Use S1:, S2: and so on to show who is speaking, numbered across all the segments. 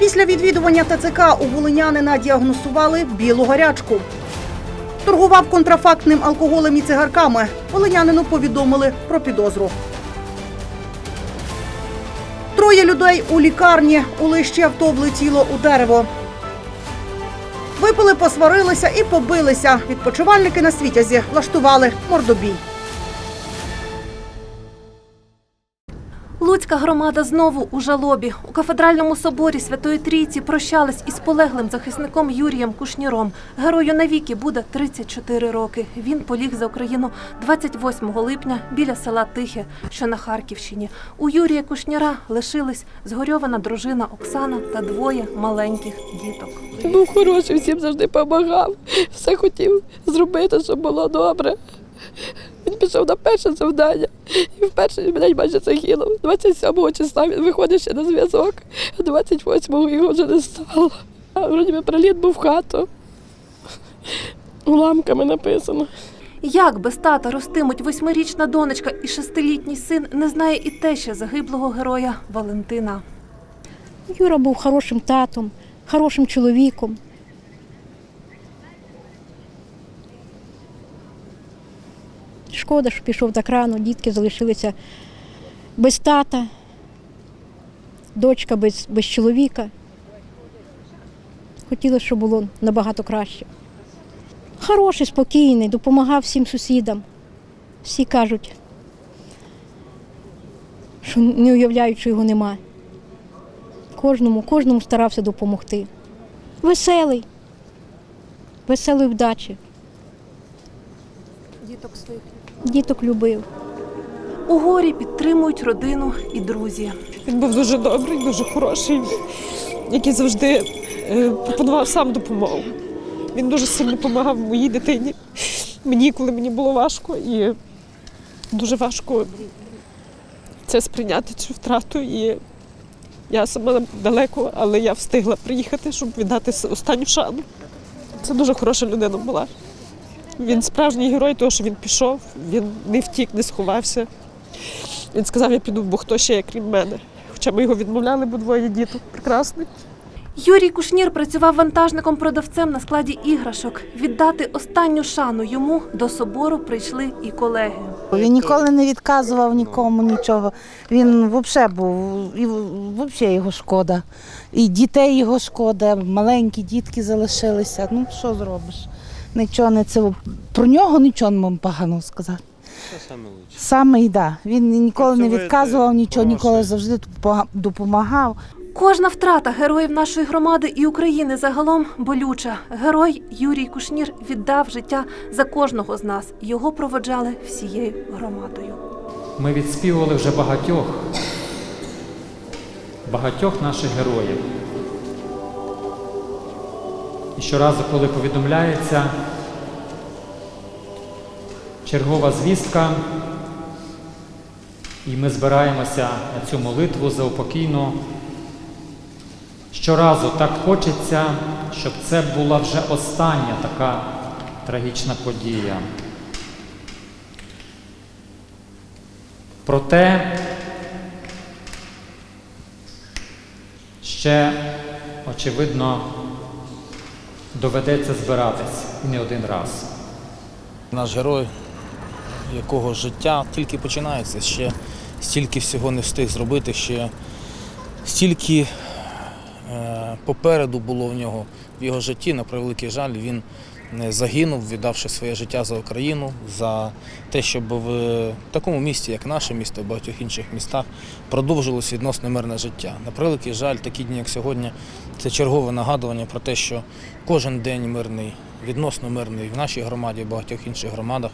S1: Після відвідування ТЦК у волинянина діагностували білу гарячку. Торгував контрафактним алкоголем і цигарками. Волинянину повідомили про підозру. Троє людей у лікарні. У лищі авто влетіло у дерево. Випили, посварилися і побилися. Відпочивальники на світязі влаштували мордобій.
S2: Луцька громада знову у жалобі. У кафедральному соборі Святої Трійці прощались із полеглим захисником Юрієм Кушніром. Герою навіки буде 34 роки. Він поліг за Україну 28 липня біля села Тихе, що на Харківщині. У Юрія Кушніра лишились згорьована дружина Оксана та двоє маленьких діток.
S3: Був хороший, всім завжди допомагав. Все хотів зробити, щоб було добре. Він пішов на перше завдання і в перший день майже загинув. 27 числа він виходить ще на зв'язок, а 28-го його вже не стало. А вроді би приліт був в хату. Уламками написано.
S2: Як без тата ростимуть восьмирічна донечка і шестилітній син, не знає і теща загиблого героя Валентина.
S4: Юра був хорошим татом, хорошим чоловіком. Шкода, що пішов так рано, дітки залишилися без тата, дочка без, без чоловіка. Хотілося, щоб було набагато краще. Хороший, спокійний, допомагав всім сусідам. Всі кажуть, що не уявляють, що його немає кожному, кожному старався допомогти. Веселий, веселий вдачі.
S2: Діток своїх.
S4: Діток любив.
S2: У горі підтримують родину і друзі.
S3: Він був дуже добрий, дуже хороший, який завжди е, пропонував сам допомогу. Він дуже сильно допомагав моїй дитині. Мені, коли мені було важко, і дуже важко це сприйняти цю втрату. І я сама далеко, але я встигла приїхати, щоб віддати останню шану. Це дуже хороша людина була. Він справжній герой, того, що він пішов, він не втік, не сховався. Він сказав, я піду, бо хто ще є, крім мене. Хоча ми його відмовляли, бо двоє діток прекрасних.
S2: Юрій Кушнір працював вантажником-продавцем на складі іграшок. Віддати останню шану йому до собору прийшли і колеги.
S5: Він ніколи не відказував нікому нічого. Він взагалі був, і взагалі його шкода. І дітей його шкода, маленькі дітки залишилися. Ну, що зробиш? Нічого не це. Про нього нічого не можу поганого сказати.
S6: Це саме лучше.
S5: Саме і да. Він ніколи не відказував нічого, ніколи завжди допомагав- допомагав.
S2: Кожна втрата героїв нашої громади і України загалом болюча. Герой Юрій Кушнір віддав життя за кожного з нас. Його проводжали всією громадою.
S7: Ми відспівували вже багатьох, багатьох наших героїв. І щоразу, коли повідомляється чергова звістка, і ми збираємося на цю молитву за упокійну, щоразу так хочеться, щоб це була вже остання така трагічна подія. Проте ще, очевидно, доведеться збиратись не один раз.
S6: Наш герой, якого життя тільки починається, ще стільки всього не встиг зробити, ще стільки е, попереду було в нього в його житті, на превеликий жаль, він загинув, віддавши своє життя за Україну, за те, щоб в такому місті, як наше місто, в багатьох інших містах, продовжилось відносно мирне життя. На превеликий жаль, такі дні, як сьогодні, це чергове нагадування про те, що кожен день мирний, відносно мирний в нашій громаді, в багатьох інших громадах,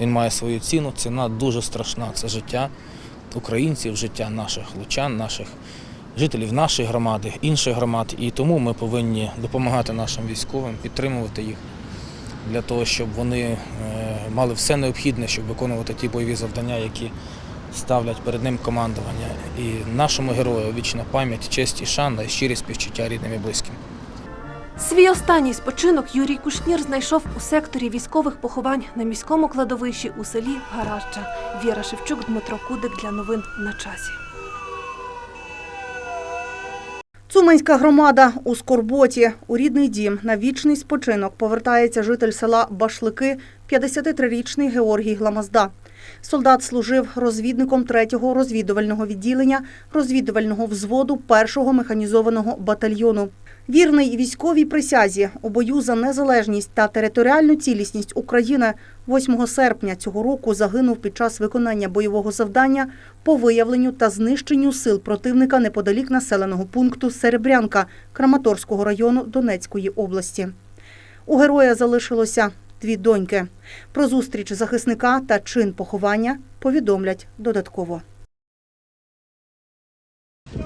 S6: він має свою ціну. Ціна дуже страшна. Це життя українців, життя наших лучан, наших жителів нашої громади, інших громад. І тому ми повинні допомагати нашим військовим, підтримувати їх для того, щоб вони е, мали все необхідне, щоб виконувати ті бойові завдання, які ставлять перед ним командування. І нашому герою вічна пам'ять, честь і шана і щирі співчуття рідним і близьким.
S2: Свій останній спочинок Юрій Кушнір знайшов у секторі військових поховань на міському кладовищі у селі Гаражча. Віра Шевчук, Дмитро Кудик для новин на часі.
S8: Цуманська громада у Скорботі. У рідний дім на вічний спочинок повертається житель села Башлики, 53-річний Георгій Гламазда. Солдат служив розвідником 3-го розвідувального відділення розвідувального взводу 1-го механізованого батальйону. Вірний військовій присязі у бою за незалежність та територіальну цілісність України 8 серпня цього року загинув під час виконання бойового завдання по виявленню та знищенню сил противника неподалік населеного пункту Серебрянка Краматорського району Донецької області. У героя залишилося дві доньки. Про зустріч захисника та чин поховання повідомлять додатково.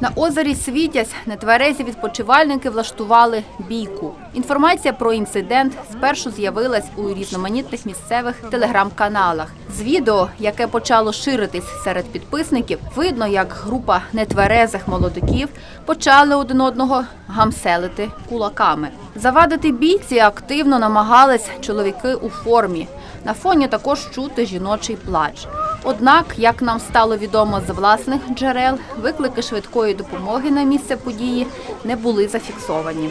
S9: На озері Світязь нетверезі відпочивальники влаштували бійку. Інформація про інцидент спершу з'явилась у різноманітних місцевих телеграм-каналах. З відео, яке почало ширитись серед підписників, видно, як група нетверезих молодиків почали один одного гамселити кулаками. Завадити бійці активно намагались чоловіки у формі. На фоні також чути жіночий плач. Однак, як нам стало відомо з власних джерел, виклики швидкої допомоги на місце події не були зафіксовані.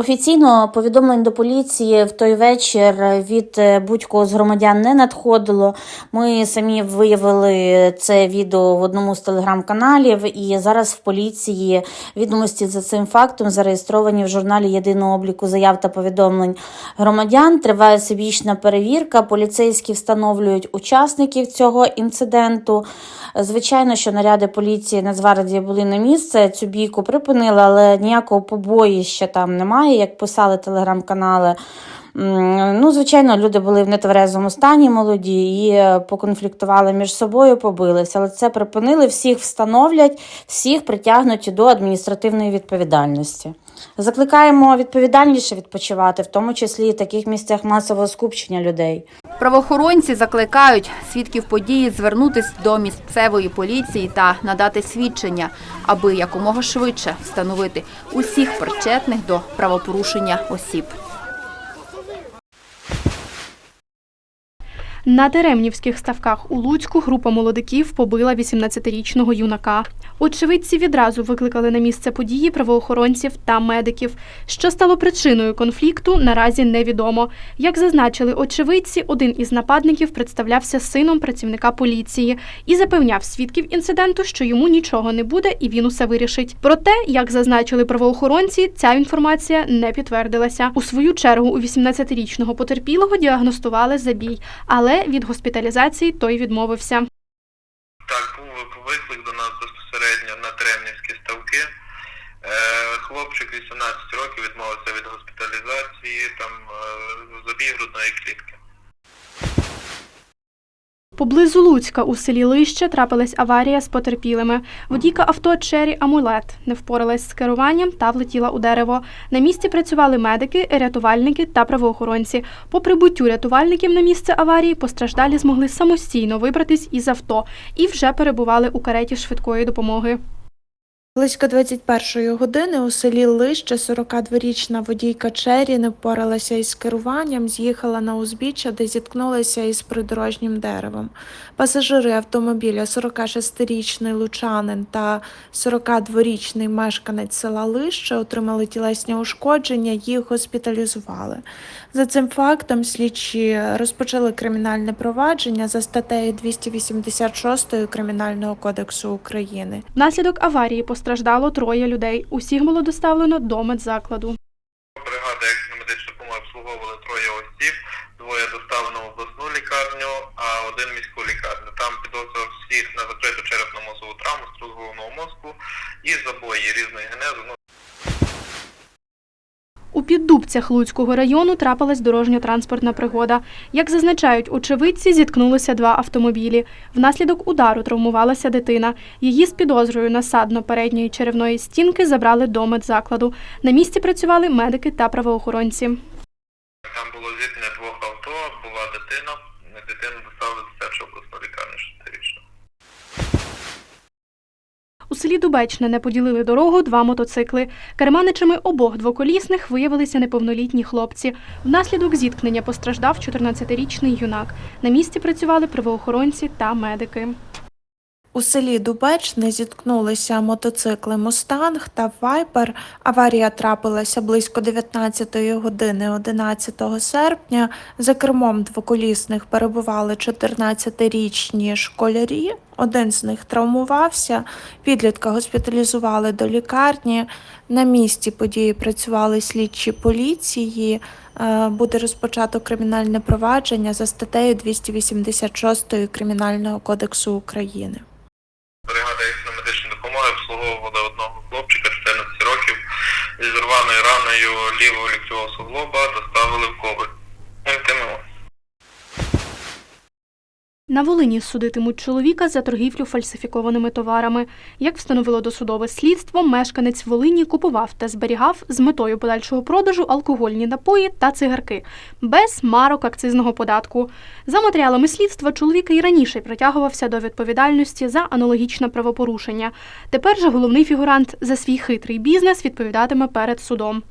S10: Офіційно повідомлень до поліції в той вечір від е, будь-кого з громадян не надходило. Ми самі виявили це відео в одному з телеграм-каналів, і зараз в поліції відомості за цим фактом зареєстровані в журналі єдиного обліку заяв та повідомлень громадян. Триває всебічна перевірка. Поліцейські встановлюють учасників цього інциденту. Звичайно, що наряди поліції Нацгвардії були на місце. Цю бійку припинили, але ніякого побоїща там немає, як писали телеграм-канали. Ну, звичайно, люди були в нетверезому стані молоді і е, поконфліктували між собою, побилися. Але це припинили, всіх встановлять, всіх притягнуть до адміністративної відповідальності. Закликаємо відповідальніше відпочивати, в тому числі і в таких місцях масового скупчення людей.
S9: Правоохоронці закликають свідків події звернутись до місцевої поліції та надати свідчення, аби якомога швидше встановити усіх причетних до правопорушення осіб.
S11: На Теремнівських ставках у Луцьку група молодиків побила 18-річного юнака. Очевидці відразу викликали на місце події правоохоронців та медиків. Що стало причиною конфлікту, наразі невідомо. Як зазначили очевидці, один із нападників представлявся сином працівника поліції і запевняв свідків інциденту, що йому нічого не буде і він усе вирішить. Проте, як зазначили правоохоронці, ця інформація не підтвердилася. У свою чергу у 18-річного потерпілого діагностували забій, але від госпіталізації той відмовився.
S7: Так, був виклик до нас безпосередньо на Теремнівські ставки. Е, Хлопчик 18 років відмовився від госпіталізації, там е, забій грудної клітки.
S11: Поблизу Луцька у селі Лище трапилась аварія з потерпілими. Водійка авто Чері Амулет не впоралась з керуванням та влетіла у дерево. На місці працювали медики, рятувальники та правоохоронці. По прибуттю рятувальників на місце аварії постраждалі змогли самостійно вибратись із авто і вже перебували у кареті швидкої допомоги.
S12: Близько 21-ї години у селі Лище 42-річна водійка Чері не впоралася із керуванням, з'їхала на узбіччя, де зіткнулася із придорожнім деревом. Пасажири автомобіля 46-річний лучанин та 42-річний мешканець села Лище отримали тілесні ушкодження, їх госпіталізували. За цим фактом слідчі розпочали кримінальне провадження за статтею 286 Кримінального кодексу України.
S11: Внаслідок аварії постраждало троє людей. Усіх було доставлено до медзакладу.
S7: Бригада екстреної медичної допомоги обслуговували троє осіб, двоє доставлено в обласну лікарню, а один міську лікарню. Там підозрював всіх на закриту черепно-мозову травму, струс головного мозку і забої різної генези.
S11: У піддубцях Луцького району трапилась дорожньо-транспортна пригода. Як зазначають очевидці, зіткнулися два автомобілі. Внаслідок удару травмувалася дитина. Її з підозрою насадно передньої черевної стінки забрали до медзакладу. На місці працювали медики та правоохоронці.
S7: Там було зіткнення двох авто, була дитина, дитину доставили до першого обласну лікарню 6-річну.
S11: У селі Дубечне не поділили дорогу два мотоцикли. Керманичами обох двоколісних виявилися неповнолітні хлопці. Внаслідок зіткнення постраждав 14-річний юнак. На місці працювали правоохоронці та медики.
S12: У селі Дубечне зіткнулися мотоцикли Мустанг та Вайпер. Аварія трапилася близько 19 години 11 серпня. За кермом двоколісних перебували 14-річні школярі. Один з них травмувався. Підлітка госпіталізували до лікарні. На місці події працювали слідчі поліції. Е, Буде розпочато кримінальне провадження за статтею 286 Кримінального кодексу України.
S7: Обслуговувала одного хлопчика 14 років зі зірваною раною лівого ліктьового суглоба, доставили в коваль. МТМО.
S11: На Волині судитимуть чоловіка за торгівлю фальсифікованими товарами. Як встановило досудове слідство, мешканець Волині купував та зберігав з метою подальшого продажу алкогольні напої та цигарки без марок акцизного податку. За матеріалами слідства, чоловік і раніше притягувався до відповідальності за аналогічне правопорушення. Тепер же головний фігурант за свій хитрий бізнес відповідатиме перед судом.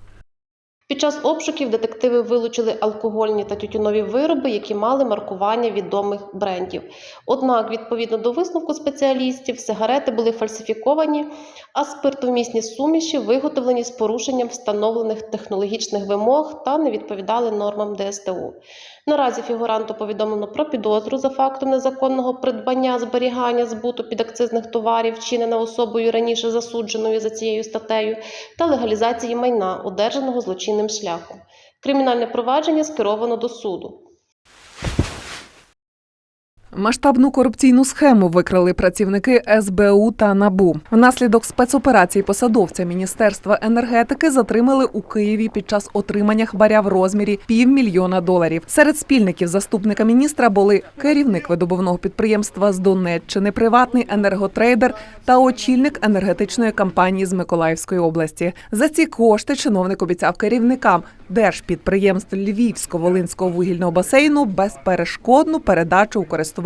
S13: Під час обшуків детективи вилучили алкогольні та тютюнові вироби, які мали маркування відомих брендів. Однак, відповідно до висновку спеціалістів, сигарети були фальсифіковані, а спиртовмісні суміші виготовлені з порушенням встановлених технологічних вимог та не відповідали нормам ДСТУ. Наразі фігуранту повідомлено про підозру за фактом незаконного придбання, зберігання, збуту підакцизних товарів, вчинене особою раніше засудженою за цією статтею, та легалізації майна, одержаного злочинним шляхом. Кримінальне провадження скеровано до суду.
S14: Масштабну корупційну схему викрили працівники СБУ та НАБУ. Внаслідок спецоперації посадовця Міністерства енергетики затримали у Києві під час отримання хабаря в розмірі півмільйона доларів. Серед спільників заступника міністра були керівник видобувного підприємства з Донеччини, приватний енерготрейдер та очільник енергетичної компанії з Миколаївської області. За ці кошти чиновник обіцяв керівникам держпідприємств Львівсько-Волинського вугільного басейну безперешкодну передачу у користування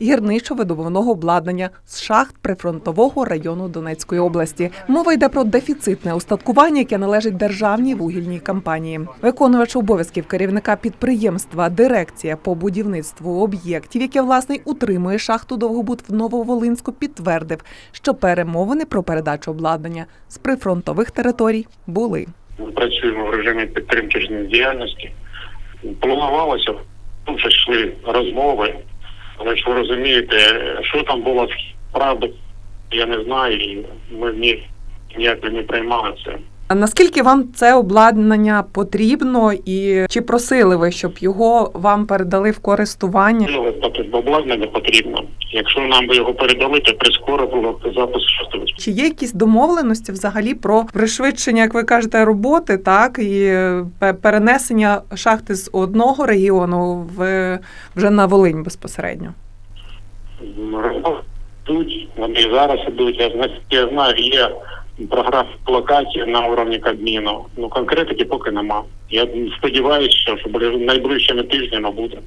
S14: гірничо-видобувного обладнання з шахт прифронтового району Донецької області. Мова йде про дефіцитне устаткування, яке належить державній вугільній компанії. Виконувач обов'язків керівника підприємства Дирекція по будівництву об'єктів, яке власне утримує шахту Довгобуд в Нововолинську, підтвердив, що перемовини про передачу обладнання з прифронтових територій були.
S15: Ми працюємо в режимі підтримки життєдіяльності. Планувалося, тут йшли розмови, але ж ви розумієте, що там було правда, я не знаю, і ми ні, ніяк не приймали це.
S14: А наскільки вам це обладнання потрібно, і чи просили ви, щоб його вам передали в користування?
S15: Ну, Обладнання потрібно. Якщо нам би його передали, то прискоро було б шостого.
S14: Чи є якісь домовленості взагалі про пришвидшення, як ви кажете, роботи, так і е, перенесення шахти з одного регіону в вже на Волинь безпосередньо?
S15: Йдуть, вони зараз ідуть. Я знаю, є програма плакатів на уровні Кабміну. Ну конкретики поки нема. Я сподіваюся, що, найближчими тижнями буде.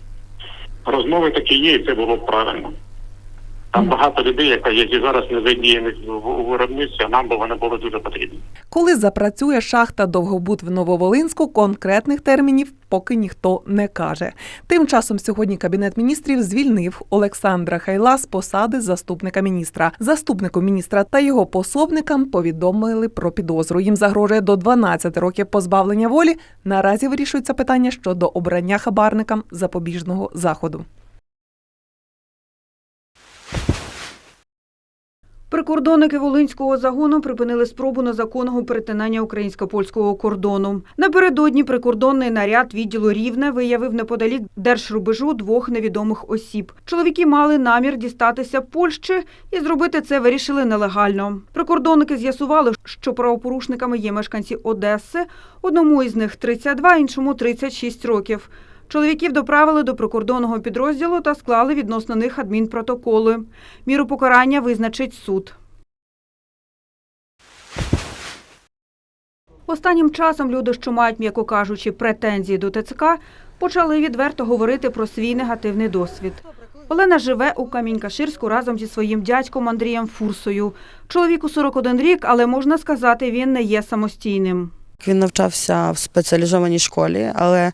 S15: Розмови такі є, і це було правильно. Там багато людей, які які зараз не задіяні в виробництві, а нам би вони були дуже потрібні.
S14: Коли запрацює шахта Довгобуд в Нововолинську, конкретних термінів поки ніхто не каже. Тим часом сьогодні кабінет міністрів звільнив Олександра Хайла з посади заступника міністра. Заступнику міністра та його пособникам повідомили про підозру. Їм загрожує до 12 років позбавлення волі. Наразі вирішується питання щодо обрання хабарникам запобіжного заходу.
S8: Прикордонники Волинського загону припинили спробу незаконного перетинання українсько-польського кордону. Напередодні прикордонний наряд відділу Рівне виявив неподалік держрубежу двох невідомих осіб. Чоловіки мали намір дістатися Польщі і зробити це вирішили нелегально. Прикордонники з'ясували, що правопорушниками є мешканці Одеси. Одному із них 32, іншому 36 років. Чоловіків доправили до прикордонного підрозділу та склали відносно них адмінпротоколи. Міру покарання визначить суд. Останнім часом люди, що мають, м'яко кажучи, претензії до ТЦК, почали відверто говорити про свій негативний досвід. Олена живе у Камінь-Каширську разом зі своїм дядьком Андрієм Фурсою. Чоловіку 41 рік, але можна сказати, він не є самостійним.
S16: Він навчався в спеціалізованій школі, але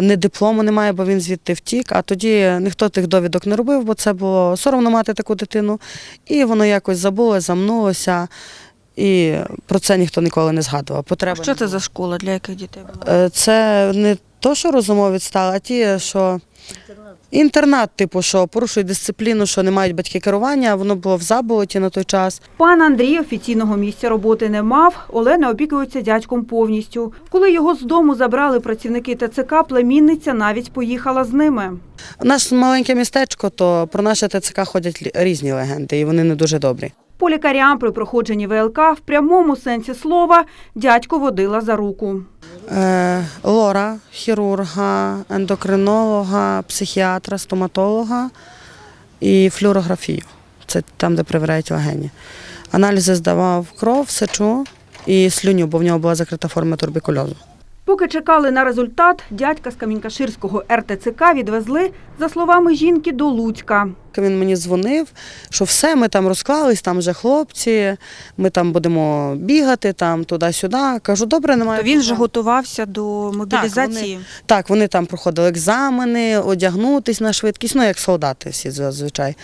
S16: не диплому немає, бо він звідти втік. А тоді ніхто тих довідок не робив, бо це було соромно мати таку дитину. І воно якось забуло, замнулося. І про це ніхто ніколи не згадував. Потреба
S17: Що це за школа, для яких дітей була?
S16: Е, Це не то, що розумово відстала, а ті, що інтернат, типу, що порушують дисципліну, що не мають батьки керування, воно було в заболоті на той час.
S8: Пан Андрій офіційного місця роботи не мав. Олена опікується дядьком повністю. Коли його з дому забрали працівники ТЦК, племінниця навіть поїхала з ними.
S16: Наше маленьке містечко, то про наше ТЦК ходять різні легенди, і вони не дуже добрі.
S8: По лікарям при проходженні ВЛК в прямому сенсі слова дядько водила за руку.
S16: Е, лора, хірурга, ендокринолога, психіатра, стоматолога і флюорографію. Це там, де перевіряють легені. Аналізи здавав кров, сечу і слюню, бо в нього була закрита форма турбікульозу.
S8: Поки чекали на результат, дядька з Камінькаширського РТЦК відвезли, за словами жінки, до Луцька.
S16: Він мені дзвонив, що все, ми там розклались, там вже хлопці, ми там будемо бігати, там туди-сюди. Кажу, добре, немає.
S17: То він вже готувався до мобілізації.
S16: вони- Так, вони там проходили екзамени, одягнутись на швидкість, ну як солдати всі зазвичай.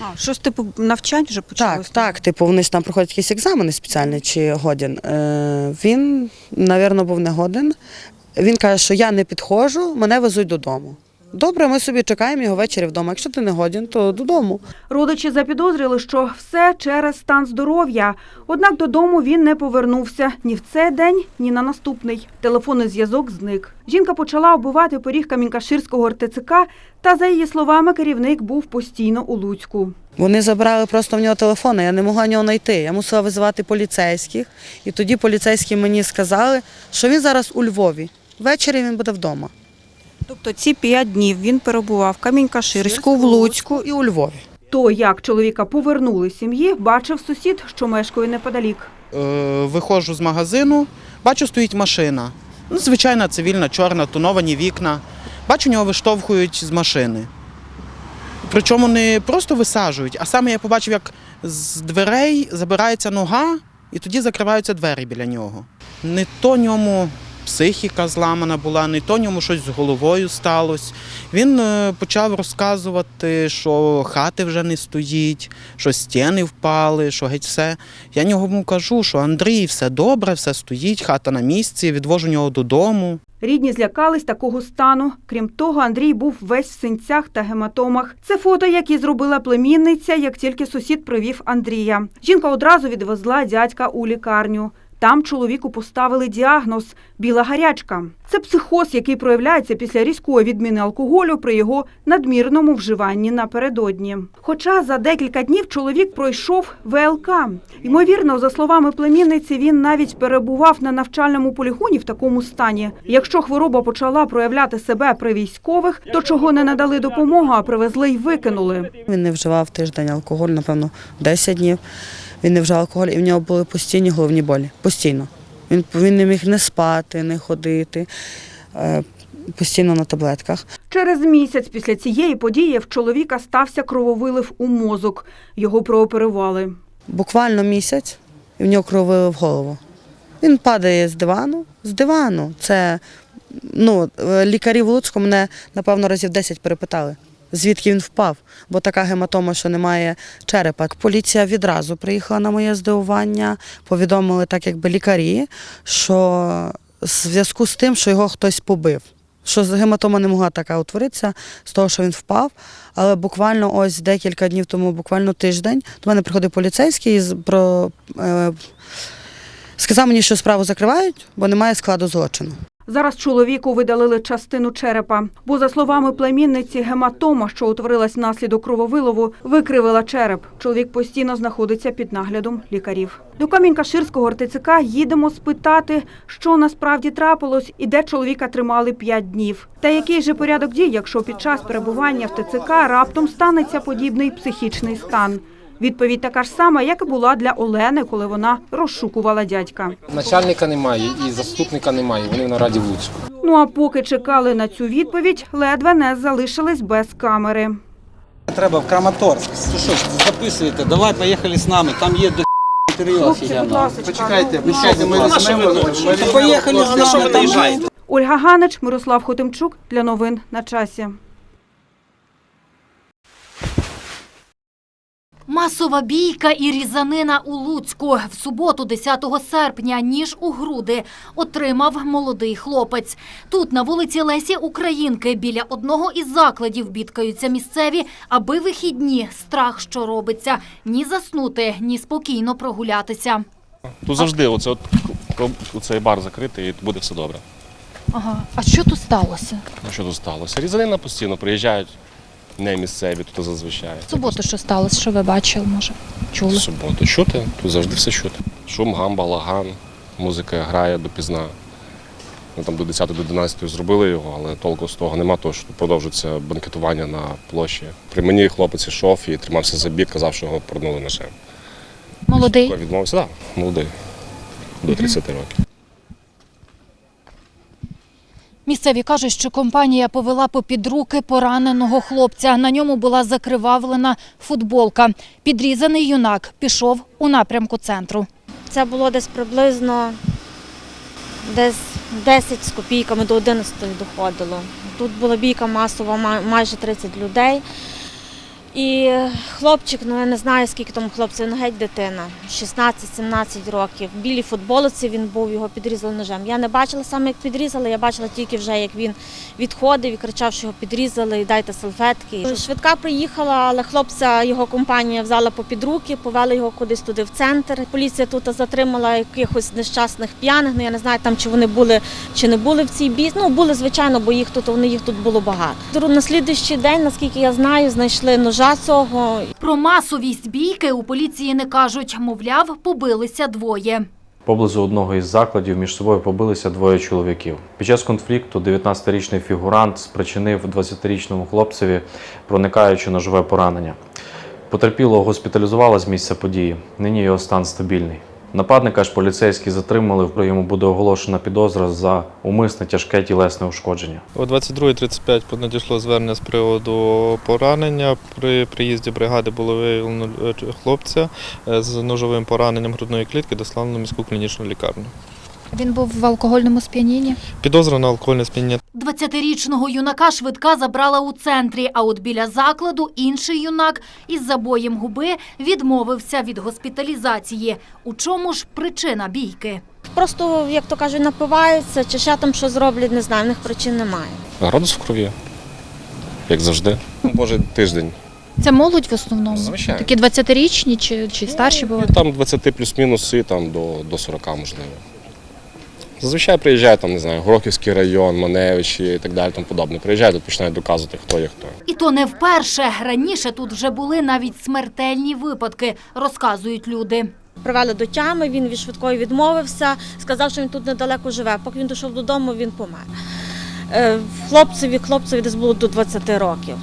S17: А, щось типу навчань вже почалося?
S16: Так, так, типу, вони ж там проходять якісь екзамени спеціальні чи годен. Е, він, навірно був не годен. Він каже, що я не підходжу, мене везуть додому. Добре, ми собі чекаємо його ввечері вдома. Якщо ти не годен, то додому.
S8: Родичі запідозрили, що все через стан здоров'я. Однак додому він не повернувся ні в цей день, ні на наступний. Телефонний зв'язок зник. Жінка почала оббивати поріг Камінькаширського РТЦК, та, за її словами, керівник був постійно у Луцьку.
S16: Вони забрали просто в нього телефон, а я не могла нього знайти. Я мусила визивати поліцейських, і тоді поліцейські мені сказали, що він зараз у Львові. Ввечері він буде вдома.
S17: Тобто ці п'ять днів він перебував в Камінь-Каширську, в Луцьку.
S16: і у Львові.
S8: То, як чоловіка повернули сім'ї, бачив сусід, що мешкає неподалік.
S18: Е, виходжу з магазину, бачу, стоїть машина. Ну, звичайна цивільна, чорна, тоновані вікна. Бачу, нього виштовхують з машини. Причому не просто висаджують, а саме я побачив, як з дверей забирається нога, і тоді закриваються двері біля нього. Не то ньому психіка зламана була, не то ньому щось з головою сталося. Він е, почав розказувати, що хати вже не стоїть, що стіни впали, що геть все. Я йому кажу, що Андрій, все добре, все стоїть, хата на місці, відвожу нього додому.
S8: Рідні злякались такого стану. Крім того, Андрій був весь в синцях та гематомах. Це фото, які зробила племінниця, як тільки сусід привів Андрія. Жінка одразу відвезла дядька у лікарню. Там чоловіку поставили діагноз біла гарячка. Це психоз, який проявляється після різкої відміни алкоголю при його надмірному вживанні напередодні. Хоча за декілька днів чоловік пройшов ВЛК. Ймовірно, за словами племінниці, він навіть перебував на навчальному полігоні в такому стані. Якщо хвороба почала проявляти себе при військових, то чого не надали допомогу, а привезли й викинули.
S16: Він не вживав тиждень алкоголь, напевно, 10 днів. Він не вживав алкоголь, і в нього були постійні головні болі. Постійно. Він, він не міг не спати, не ходити, е, постійно на таблетках.
S8: Через місяць після цієї події в чоловіка стався крововилив у мозок. Його прооперували.
S16: Буквально місяць, і в нього кровили в голову. Він падає з дивану. З дивану. Це ну, е, лікарі в Луцьку мене, напевно, разів 10 перепитали. Звідки він впав, бо така гематома, що немає черепа. Поліція відразу приїхала на моє здивування, повідомили так, якби лікарі, що в зв'язку з тим, що його хтось побив. Що гематома не могла така утворитися з того, що він впав. Але буквально ось декілька днів тому, буквально тиждень, до мене приходив поліцейський і про, е, сказав мені, що справу закривають, бо немає складу злочину.
S8: Зараз чоловіку видалили частину черепа, бо, за словами племінниці, гематома, що утворилась внаслідок крововилову, викривила череп. Чоловік постійно знаходиться під наглядом лікарів. До Камінь-Каширського РТЦК їдемо спитати, що насправді трапилось і де чоловіка тримали п'ять днів. Та який же порядок дій, якщо під час перебування в ТЦК раптом станеться подібний психічний стан? Відповідь така ж сама, як і була для Олени, коли вона розшукувала дядька.
S19: Начальника немає і заступника немає. Вони на раді в Луцьку.
S8: Ну а поки чекали на цю відповідь, ледве не залишились без камери.
S20: Треба в Краматорськ. Ну що ж, записуєте, давай поїхали з нами, там є до. Почекайте, почекайте, ми. Поїхали з нами, там
S21: Ольга Ганич, Мирослав Хотимчук для новин на часі.
S22: Масова бійка і різанина у Луцьку. В суботу, 10 серпня, ніж у груди отримав молодий хлопець. Тут, на вулиці Лесі Українки, біля одного із закладів бідкаються місцеві, аби вихідні страх, що робиться, ні заснути, ні спокійно прогулятися.
S23: Тут завжди оце от, цей бар закритий, і буде все добре.
S22: Ага, а що тут сталося?
S23: Ну що тут сталося? Різанина постійно приїжджають не місцеві, тут зазвичай.
S22: В суботу що сталося? Що ви бачили, може? Чули?
S23: В суботу чути, тут завжди все чути. Шум, гам, балаган, музика грає допізна. Ми там до 10 до 11 зробили його, але толку з того нема, тому що продовжується банкетування на площі. При мені хлопець йшов і тримався за бік, казав, що його порнули ножем.
S22: Молодий?
S23: Відмовився, так, молодий, до 30 років.
S22: Місцеві кажуть, що компанія повела попід руки пораненого хлопця. На ньому була закривавлена футболка. Підрізаний юнак пішов у напрямку центру.
S24: Це було десь приблизно десь 10 з копійками до 11 доходило. Тут була бійка масова, майже 30 людей. І хлопчик, ну я не знаю, скільки тому хлопцю, ну геть дитина, 16-17 років. В білій футболиці він був, його підрізали ножем. Я не бачила саме, як підрізали, я бачила тільки вже, як він відходив і кричав, що його підрізали, і дайте салфетки. Швидка приїхала, але хлопця його компанія взяла попід руки, повели його кудись туди в центр. Поліція тут затримала якихось нещасних п'яних. Ну я не знаю, там чи вони були чи не були в цій бій. Ну були звичайно, бо їх тут вони їх тут було багато. На слідуючий день, наскільки я знаю, знайшли ножа цього.
S22: Про масовість бійки у поліції не кажуть. Мовляв, побилися двоє.
S25: Поблизу одного із закладів між собою побилися двоє чоловіків. Під час конфлікту 19-річний фігурант спричинив 20-річному хлопцеві проникаючи ножове поранення. Потерпілого госпіталізували з місця події. Нині його стан стабільний. Нападника ж поліцейські затримали, йому буде оголошена підозра за умисне тяжке тілесне ушкодження.
S26: О 22.35 надійшло звернення з приводу поранення. При приїзді бригади було виявлено е, хлопця е, з ножовим пораненням грудної клітки, дослано в міську клінічну лікарню.
S22: Він був в алкогольному сп'янінні.
S26: Підозра на алкогольне сп'яніння
S22: 20-річного юнака швидка забрала у центрі, а от біля закладу інший юнак із забоєм губи відмовився від госпіталізації. У чому ж причина бійки?
S24: Просто, як то кажуть, напиваються, чи ще там що зроблять, не знаю, в них причин немає.
S23: Градус в крові, як завжди. Ну, Може, тиждень.
S22: Це молодь в основному?
S23: Звичайно.
S22: Такі 20-річні чи, чи старші бувають?
S23: Ну, Там 20 плюс-мінус і там до, до 40 можливо. Зазвичай приїжджають там, не знаю, Горохівський район, Маневичі і так далі, тому подобне. Приїжджають, тут починають доказувати, хто є хто.
S22: І то не вперше. Раніше тут вже були навіть смертельні випадки, розказують люди.
S24: Привели до тями, він від швидкої відмовився, сказав, що він тут недалеко живе. Поки він дійшов додому, він помер. Е, Хлопцеві, хлопцеві десь було до 20 років.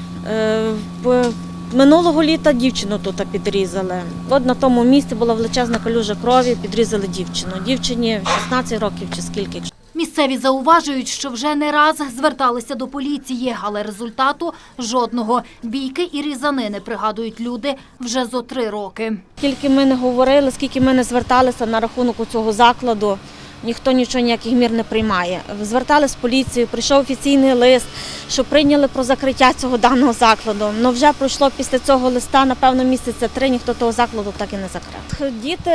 S24: Минулого літа дівчину тут підрізали. От на тому місці була величезна калюжа крові, підрізали дівчину. Дівчині 16 років чи скільки.
S22: Місцеві зауважують, що вже не раз зверталися до поліції, але результату жодного. Бійки і різанини, пригадують люди, вже зо три роки.
S24: Скільки ми не говорили, скільки ми не зверталися на рахунок цього закладу, ніхто нічого ніяких мір не приймає. Звертались в поліцію, прийшов офіційний лист, що прийняли про закриття цього даного закладу. Ну вже пройшло після цього листа, напевно, місяця три, ніхто того закладу так і не закрив. Діти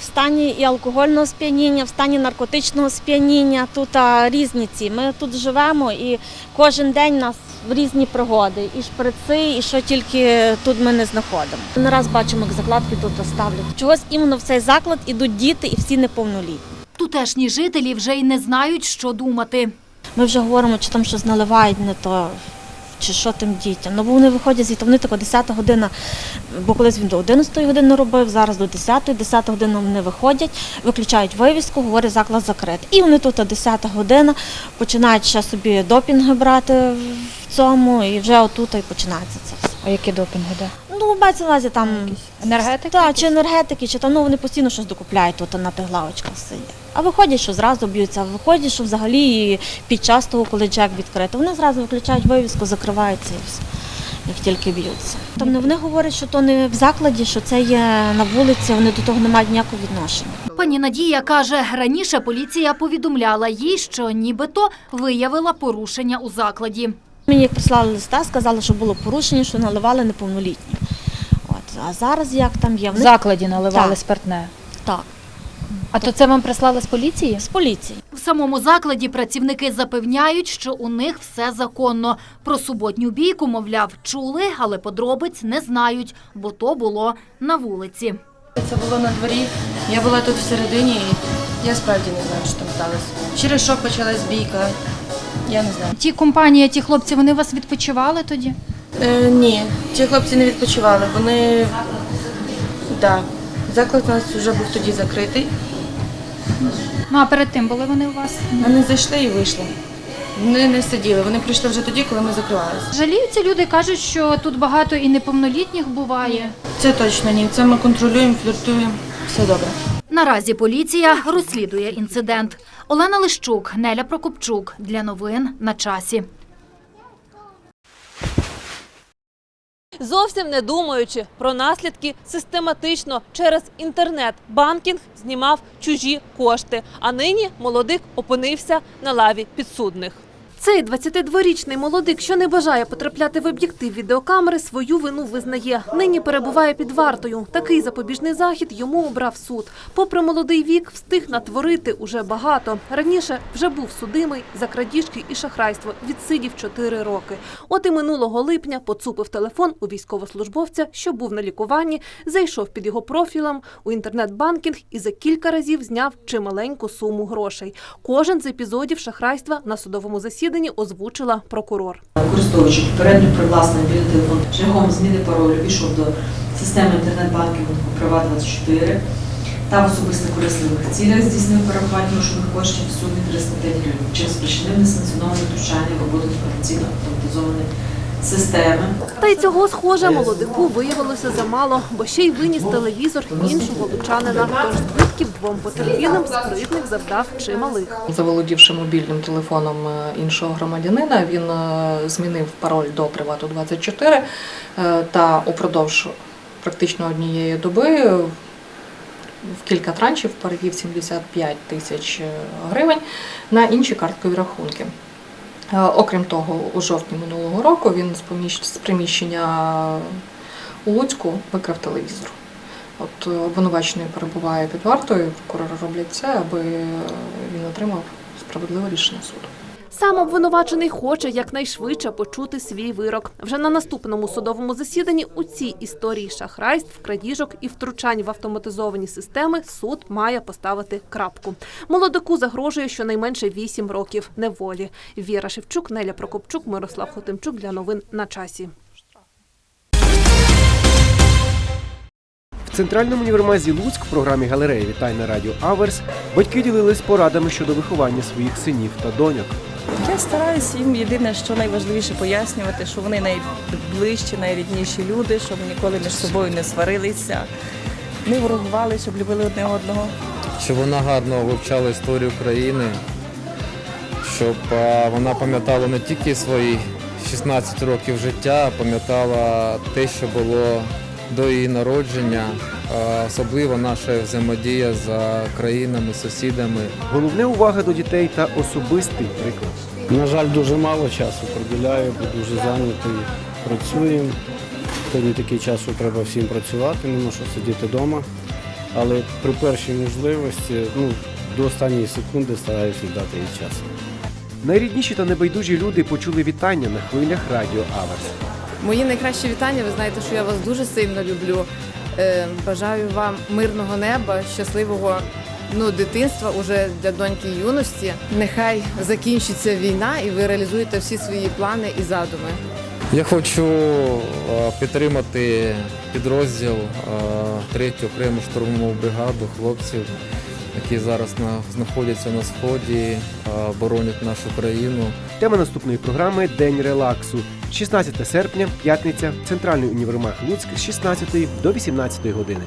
S24: в стані і алкогольного сп'яніння, в стані наркотичного сп'яніння. Тут різні ці. Ми тут живемо і кожен день нас в різні пригоди. І шприци, і що тільки тут ми не знаходимо. Не раз бачимо, як закладки тут ставлять. Чогось іменно в цей заклад ідуть діти і всі неповнолітні.
S22: Тутешні жителі вже й не знають, що думати.
S24: Ми вже говоримо, чи там щось наливають не то, чи що тим дітям. Ну бо вони виходять звідти, вони така 10 година, бо колись він до 11 години робив, зараз до 10, 10 година вони виходять, виключають вивіску, говорять, заклад закритий. І вони тут, а 10 година, починають ще собі допінги брати в цьому, і вже отут і починається це.
S22: А які допінги де?
S24: Ну, мається на увазі там
S22: енергетики?
S24: Так, чи енергетики, чи там ну вони постійно щось докупляють тут на тих лавочках сидять. А виходять, що зразу б'ються, а виходять, що взагалі під час того, коли джек відкритий, вони зразу виключають вивіску, закриваються і все. як тільки б'ються. Там вони говорять, що то не в закладі, що це є на вулиці, вони до того не мають ніякого відношення.
S22: Пані Надія каже, раніше поліція повідомляла їй, що нібито виявила порушення у закладі.
S24: Мені прислали листа, сказали, що було порушення, що наливали неповнолітні. От. А зараз як там є?
S27: В закладі наливали
S24: Так.
S27: спиртне.
S24: Так.
S27: А то це вам прислали з поліції?
S24: З поліції.
S22: В самому закладі працівники запевняють, що у них все законно. Про суботню бійку, мовляв, чули, але подробиць не знають, бо то було на вулиці.
S28: Це було на дворі. Я була тут всередині і я справді не знаю, що там сталося. Через що почалась бійка, я не знаю.
S27: Ті компанії, ті хлопці, вони у вас відпочивали тоді?
S28: Е, ні, ті хлопці не відпочивали. Вони. Да. Заклад у нас вже був тоді закритий.
S27: Ну а перед тим були вони у вас?
S28: Вони зайшли і вийшли. Вони не сиділи, вони прийшли вже тоді, коли ми закривалися.
S27: Жаліються люди, кажуть, що тут багато і неповнолітніх буває.
S28: Це точно ні. Це ми контролюємо, фліртуємо. Все добре.
S22: Наразі поліція розслідує інцидент. Олена Лищук, Неля Прокопчук. Для новин на часі.
S2: Зовсім не думаючи про наслідки, систематично через інтернет-банкінг знімав чужі кошти. А нині молодик опинився на лаві підсудних. Цей 22-річний молодик, що не бажає потрапляти в об'єктив відеокамери, свою вину визнає. Нині перебуває під вартою. Такий запобіжний захід йому обрав суд. Попри молодий вік, встиг натворити уже багато. Раніше вже був судимий за крадіжки і шахрайство. Відсидів 4 роки. От і минулого липня поцупив телефон у військовослужбовця, що був на лікуванні, зайшов під його профілем у інтернет-банкінг і за кілька разів зняв чималеньку суму грошей. Кожен з епізодів шахрайства на судовому засіданні озвучила прокурор.
S29: Користувачі попередньо привласнив біля телефон шляхом зміни паролю, війшов до системи інтернет-банкінгу Приват24 та в особисто корисливих цілях здійснив перерахування грошових коштів в сумі 305 гривень, чим спричинив несанкціоноване втручання в роботу інформаційно автоматизованої системи.
S2: Та й цього схоже молодику виявилося замало, бо ще й виніс телевізор іншого лучанина. Тож збитків двом потерпілим скритник завдав чималих.
S30: Заволодівши мобільним телефоном е, іншого громадянина, він е, змінив пароль до Привату 24 е, та упродовж практично однієї доби в кілька траншів перевів 75 тисяч гривень на інші карткові рахунки. Е, Окрім того, у жовтні минулого року він з приміщення у Луцьку викрав телевізор. От е, обвинувачений перебуває під вартою, прокурори роблять це, аби він отримав справедливе рішення суду.
S2: Сам обвинувачений хоче якнайшвидше почути свій вирок. Вже на наступному судовому засіданні у цій історії шахрайств, крадіжок і втручань в автоматизовані системи суд має поставити крапку. Молодику загрожує щонайменше 8 років неволі. Віра Шевчук, Неля Прокопчук, Мирослав Хотимчук для новин на часі.
S31: В центральному універмазі Луцьк в програмі галереї Вітай на радіо Аверс батьки ділились порадами щодо виховання своїх синів та доньок.
S32: Стараюся їм єдине, що найважливіше пояснювати, що вони найближчі, найрідніші люди, щоб ніколи між собою не сварилися, не ворогували, щоб любили одне одного.
S33: щоб вона гарно вивчала історію країни, щоб вона пам'ятала не тільки свої 16 років життя, а пам'ятала те, що було до її народження, особливо наша взаємодія з країнами, сусідами.
S31: Головне увага до дітей та особистий приклад.
S34: На жаль, дуже мало часу приділяю, бо дуже зайнятий. Працюємо. Сьогодні такий час, що треба всім працювати, не можу сидіти вдома. Але при першій можливості, ну, до останньої секунди стараюся дати їй час.
S31: Найрідніші та небайдужі люди почули вітання на хвилях радіо Аверс.
S35: Мої найкращі вітання. Ви знаєте, що я вас дуже сильно люблю. Е, бажаю вам мирного неба, щасливого ну, дитинства уже для доньки і юності. Нехай закінчиться війна і ви реалізуєте всі свої плани і задуми.
S33: Я хочу підтримати підрозділ 3-ю окрему штурмову бригаду хлопців, які зараз на- знаходяться на сході, боронять нашу країну.
S31: Тема наступної програми День релаксу. 16 серпня, п'ятниця, центральний універмаг Луцьк з 16 до 18 години.